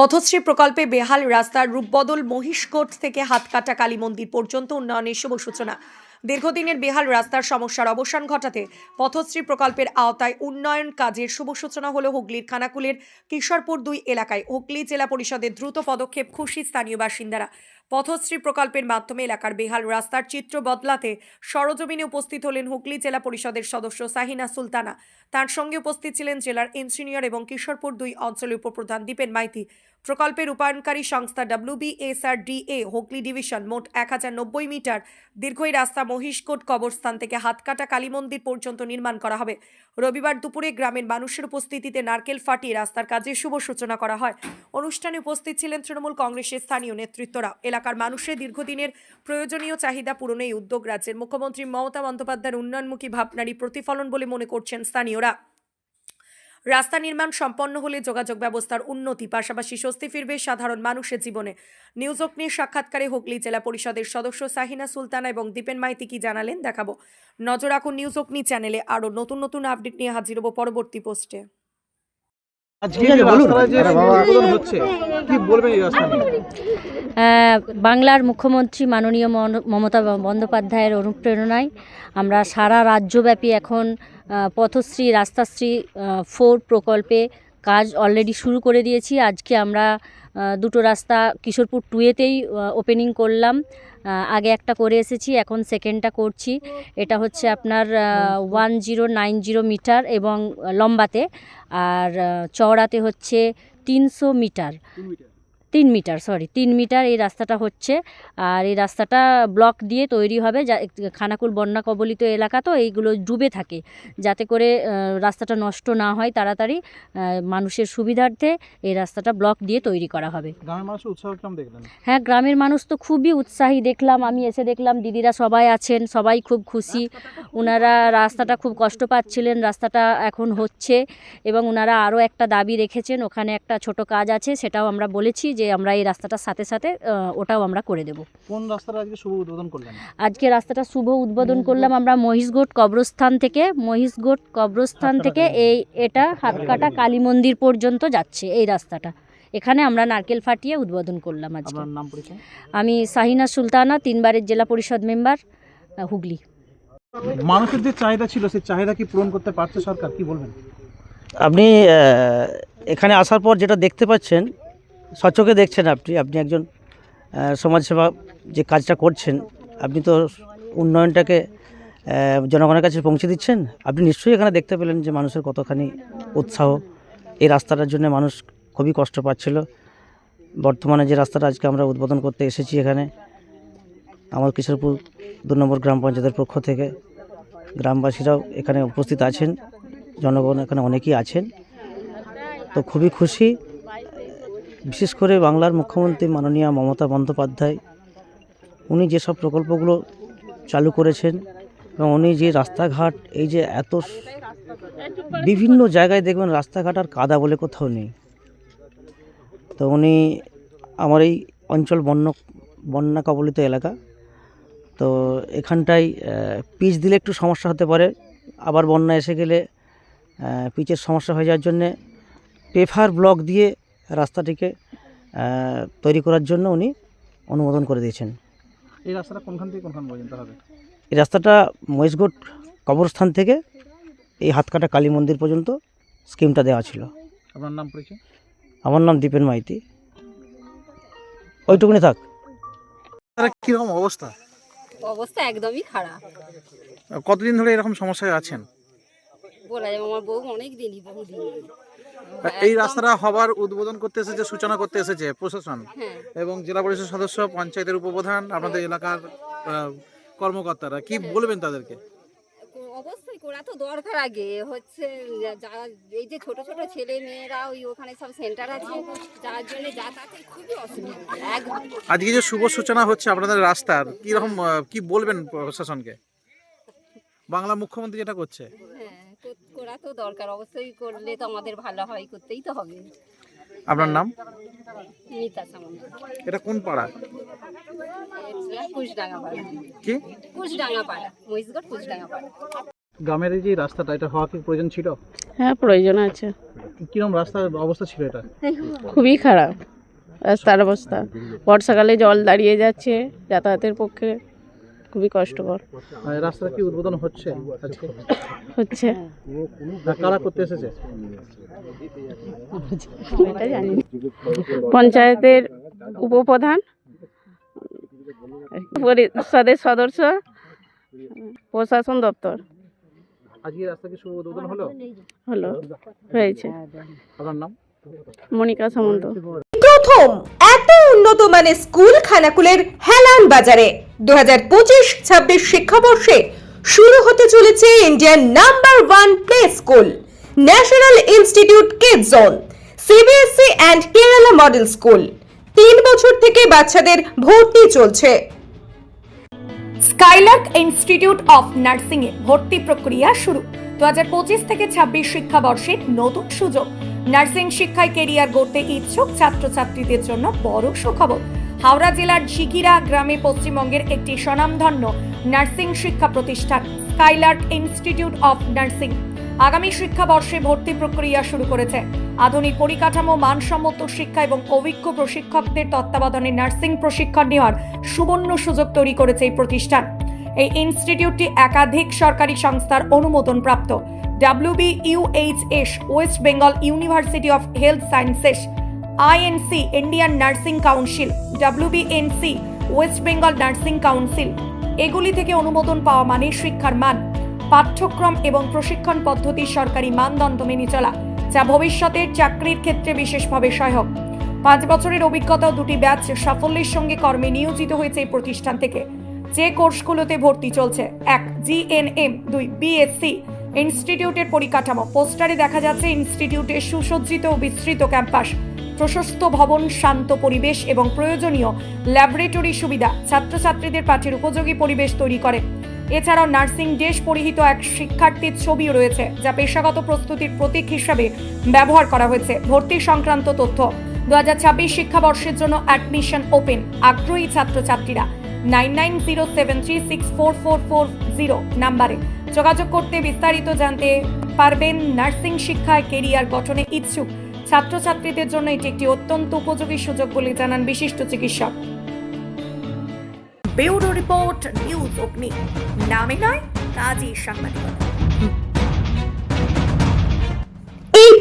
পথশ্রী প্রকল্পে বেহাল রাস্তার রূপবদল মহিষকোট থেকে হাতকাটা কালী মন্দির পর্যন্ত উন্নয়নের শুভ সূচনা। দীর্ঘদিনের বেহাল রাস্তার সমস্যার অবসান ঘটাতে পথশ্রী প্রকল্পের আওতায় উন্নয়ন কাজের শুভ সূচনা হল হুগলির খানাকুলের কিশোরপুর দুই এলাকায়। হুগলি জেলা পরিষদের দ্রুত পদক্ষেপ খুশি স্থানীয় বাসিন্দারা। পথশ্রী প্রকল্পের মাধ্যমে এলাকার বেহাল রাস্তার চিত্র বদলাতে সরজমিনে উপস্থিত হলেন হুগলি জেলা পরিষদের সদস্য সাহিনা সুলতানা। তার সঙ্গে উপস্থিত ছিলেন জেলার ইঞ্জিনিয়ার এবং কিশোরপুর দুই অঞ্চলের উপপ্রধান দীপেন মাইতি। প্রকল্পের রূপায়ণকারী সংস্থা ডাব্লিউবিএসআরডিএ হুগলি ডিভিশন মোট এক হাজার নব্বই মিটার দীর্ঘ এই রাস্তা মহিষকোট কবরস্থান থেকে হাতকাটা কালী মন্দির পর্যন্ত নির্মাণ করা হবে। রবিবার দুপুরে গ্রামের মানুষের উপস্থিতিতে নারকেল ফাটিয়ে রাস্তার কাজের শুভ সূচনা করা হয়। অনুষ্ঠানে উপস্থিত ছিলেন তৃণমূল কংগ্রেসের স্থানীয় নেতৃত্বরা। এলাকার মানুষের দীর্ঘদিনের প্রয়োজনীয় চাহিদা পূরণে এই উদ্যোগ রাজ্যের মুখ্যমন্ত্রী মমতা বন্দ্যোপাধ্যায়ের উন্নয়নমুখী ভাবনারই প্রতিফলন বলে মনে করছেন স্থানীয়রা। রাস্তা নির্মাণ সম্পন্ন হলে যোগাযোগ ব্যবস্থার উন্নতি, পাশাপাশি স্বস্তি ফিরবে সাধারণ মানুষের জীবনে। নিউজ অগ্নির সাক্ষাৎকারে হুগলি জেলা পরিষদের সদস্য সাহিনা সুলতানা এবং দীপেন মাইতি কি জানালেন, দেখাবো। নজর রাখুন নিউজ অগ্নি চ্যানেলে। আরও নতুন নতুন আপডেট নিয়ে হাজির হব পরবর্তী পোস্টে। বাংলার মুখ্যমন্ত্রী মাননীয় মন- মমতা বন্দ্যোপাধ্যায়ের অনুপ্রেরণায় আমরা সারা রাজ্যব্যাপী এখন পথশ্রী রাস্তাশ্রী ফোর প্রকল্পে কাজ অলরেডি শুরু করে দিয়েছি। আজকে আমরা দুটো রাস্তা কিশোরপুর টুয়েতেই ওপেনিং করলাম। আগে একটা করে এসেছি, এখন সেকেন্ডটা করছি। এটা হচ্ছে আপনার one zero nine zero meter এবং লম্বাতে। আর চওড়াতে হচ্ছে তিনশো মিটার তিন মিটার সরি তিন মিটার এই রাস্তাটা হচ্ছে। আর এই রাস্তাটা ব্লক দিয়ে তৈরি হবে যা খানাকুল বন্যা কবলিত এলাকা তো এইগুলো ডুবে থাকে। যাতে করে রাস্তাটা নষ্ট না হয় তাড়াতাড়ি মানুষের সুবিধার্থে এই রাস্তাটা ব্লক দিয়ে তৈরি করা হবে। হ্যাঁ গ্রামের মানুষ তো খুবই উৎসাহী। দেখলাম আমি এসে দেখলাম দিদিরা সবাই আছেন সবাই খুব খুশি। ওনারা রাস্তাটা খুব কষ্ট পাচ্ছিলেন রাস্তাটা এখন হচ্ছে। এবং ওনারা আরও একটা দাবি রেখেছেন ওখানে একটা ছোট কাজ আছে সেটাও আমরা বলেছি যে আমরা এই রাস্তাটার সাথে সাথে ওটাও আমরা করে দেব। কোন রাস্তাটা আজকে শুভ উদ্বোধন করলেন? আজকে রাস্তাটা শুভ উদ্বোধন করলাম আমরা মহিষগোট কবরস্থান থেকে। মহিষগোট কবরস্থান থেকে এই এটা হাতকাটা কালী মন্দির পর্যন্ত যাচ্ছে এই রাস্তাটা। এখানে আমরা নারকেল ফাটিয়ে উদ্বোধন করলাম আজকে। আপনার নাম পরিচয়? আমি সাহিনা সুলতানা তিনবারের জেলা পরিষদ মেম্বার হুগলি। মানুষের যে চাহিদা ছিল সেই চাহিদা কি পূরণ করতে পারছে সরকার? কি বলবেন? আপনি এখানে আসার পর যেটা দেখতে পাচ্ছেন সচকে দেখছেন আপনি আপনি একজন সমাজসেবা যে কাজটা করছেন, আপনি তো উন্নয়নটাকে জনগণের কাছে পৌঁছে দিচ্ছেন। আপনি নিশ্চয়ই এখানে দেখতে পেলেন যে মানুষের কতখানি উৎসাহ। এই রাস্তাটার জন্য মানুষ খুবই কষ্ট পাচ্ছিল। বর্তমানে যে রাস্তাটা আজকে আমরা উদ্বোধন করতে এসেছি এখানে, আমার কিশোরপুর দু নম্বর গ্রাম পঞ্চায়েতের পক্ষ থেকে, গ্রামবাসীরাও এখানে উপস্থিত আছেন, জনগণ এখানে অনেকেই আছেন। তো খুবই খুশি বিশেষ করে বাংলার মুখ্যমন্ত্রী মাননীয় মমতা বন্দ্যোপাধ্যায়, উনি যেসব প্রকল্পগুলো চালু করেছেন এবং উনি যে রাস্তাঘাট, এই যে এত বিভিন্ন জায়গায় দেখবেন রাস্তাঘাট আর কাদা বলে কোথাও নেই। তো উনি আমার এই অঞ্চল বন্য, বন্যা কবলিত এলাকা, তো এখানটায় পিচ দিলে একটু সমস্যা হতে পারে, আবার বন্যা এসে গেলে পিচের সমস্যা হয়ে যাওয়ার জন্যে, পেফার ব্লক দিয়ে রাস্তাটিকে তৈরি করার জন্য উনি অনুমোদন করে দিয়েছেন। এই রাস্তাটা কোনখান থেকে কোনখান পর্যন্ত হবে? এই রাস্তাটা মহেশগড় কবরস্থান থেকে এই হাতকাটা কালী মন্দির পর্যন্ত স্কিমটা দেওয়া ছিল। আপনার নাম পরিচয়? আমার নাম দীপেন মাইতি। ওইটুকুনি থাক। কীরকম অবস্থা? অবস্থা একদমই খারাপ। কতদিন ধরে এরকম সমস্যায় আছেন? বলা যাবে আমার বউ অনেক দিনই বহুদিন এই রাস্তাটা হবার উদ্বোধন করতে এসেছে সূচনা করতে এসেছে প্রশাসন হ্যাঁ। এবং জেলা পরিষদ সদস্য পঞ্চায়েতের উপপ্রধান আপনাদের এলাকার কর্মকর্তারা। কি বলবেন তাদেরকে? অবশ্যই করা তো দরকার আগে। হচ্ছে যারা এই যে ছোট ছোট ছেলে মেয়েরা ওই ওখানে সব সেন্টার আছে যার জন্য খুবই অসুবিধা। আজকে যে শুভ সূচনা হচ্ছে আপনাদের রাস্তার কি রকম কি বলবেন প্রশাসনকে? বাংলা মুখ্যমন্ত্রী যেটা করছে? হ্যাঁ। কর- করা তো দরকার। অবশ্যই করলে তো আমাদের ভালো হয় করতেই তো হবে। আপনার নাম? মিতা সামন্ত। এটা কোন পাড়া? কি? কুচডাঙ্গা পাড়া মহিষগড় কুচডাঙ্গা পাড়া। গ্রামের এই যে রাস্তাটা এটা হওয়া কি প্রয়োজন ছিল? হ্যাঁ প্রয়োজন আছে। কীরকম রাস্তার অবস্থা ছিল এটা? খুবই খারাপ। রাস্তার অবস্থা। বর্ষাকালে জল দাঁড়িয়ে যাচ্ছে যাতায়াতের পক্ষে। খুবই কষ্টকর। রাস্তাটা কি উদ্বোধন হচ্ছে হচ্ছে। কারা করতে এসেছে? এটা জানি পঞ্চায়েতের উপপ্রধান পরিষদের সদস্য প্রশাসন দপ্তর। আজকে রাস্তা কি শুভ উদ্বোধন হলো? হলো হয়েছে। আপনার নাম? মনিকা সামন্ত। প্রথম এত উন্নত মানের স্কুল খানাকুলের হেলান বাজারে। দু হাজার পঁচিশ ছাব্বিশ শিক্ষাবর্ষে শুরু হতে চলেছে Indian number one play school national institute kid zone CBSC and Kerala model school তিন বছর থেকে বাচ্চাদের ভর্তি চলছে। স্কাইলার্ক ইনস্টিটিউট অফ নার্সিং এ ভর্তি প্রক্রিয়া শুরু। দু হাজার পঁচিশ থেকে ছাব্বিশ শিক্ষাবর্ষের নতুন সুযোগ। নার্সিং শিক্ষায় কেরিয়ার গড়তে ইচ্ছুক ছাত্রছাত্রীদের জন্য বড় সুখবর। হাওড়া জেলার ঝিকিরা গ্রামে পশ্চিমবঙ্গের একটি স্বনামধন্য নার্সিং শিক্ষা প্রতিষ্ঠান, স্কাইলার্ক ইনস্টিটিউট অফ নার্সিং। আগামী শিক্ষাবর্ষে ভর্তি প্রক্রিয়া শুরু করেছে। আধুনিক পরিকাঠামো, মানসম্মত শিক্ষা এবং অভিজ্ঞ প্রশিক্ষকদের তত্ত্বাবধানে নার্সিং প্রশিক্ষণ নেওয়ার সুবর্ণ সুযোগ তৈরি করেছে এই প্রতিষ্ঠান। এই ইনস্টিটিউটটি একাধিক সরকারি সংস্থার অনুমোদন প্রাপ্ত WB UHS West Bengal University of Health Sciences INC Indian Nursing Council WBNC West Bengal Nursing Council এগুলি থেকে অনুমোদন পাওয়া মানে শিক্ষার মান, পাঠ্যক্রম এবং প্রশিক্ষণ পদ্ধতি সরকারি মানদণ্ড মেনে চলা, যা ভবিষ্যতের চাকরির ক্ষেত্রে বিশেষভাবে সহায়ক। পাঁচ বছরের অভিজ্ঞতা দুটি ব্যাচ সাফল্যের সঙ্গে কর্মে নিয়োজিত হয়েছে এই প্রতিষ্ঠান থেকে। যে কোর্সগুলোতে ভর্তি চলছে, এক জিএনএম দুই বিএসসি ইনস্টিটিউটের পরিকাঠামো। পোস্টারে দেখা যাচ্ছে ইনস্টিটিউটের সুসজ্জিত ও বিস্তৃত ক্যাম্পাস, প্রশস্ত ভবন, শান্ত পরিবেশ এবং প্রয়োজনীয় ল্যাবরেটরি সুবিধা ছাত্রছাত্রীদের পাঠের উপযোগী পরিবেশ তৈরি করে। এছাড়াও নার্সিং ড্রেস পরিহিত এক শিক্ষার্থীর ছবিও রয়েছে, যা পেশাগত প্রস্তুতির প্রতীক হিসাবে ব্যবহার করা হয়েছে। ভর্তি সংক্রান্ত তথ্য। দু হাজার ছাব্বিশ শিক্ষাবর্ষের জন্য অ্যাডমিশন ওপেন। আগ্রহী ছাত্রছাত্রীরা nine nine zero seven three six four four four zero নাম্বারে যোগাযোগ করতে বিস্তারিত জানতে পারবেন নার্সিং শিক্ষায় কেরিয়ার গঠনে ইচ্ছুক ছাত্রছাত্রীদের জন্য এটি একটি অত্যন্ত উপযোগী সুযোগ বলে জানান বিশিষ্ট চিকিৎসক। ব্যুরো রিপোর্ট, নিউজ অগ্নি। নামে নয় কাজী সাংবাদিকতা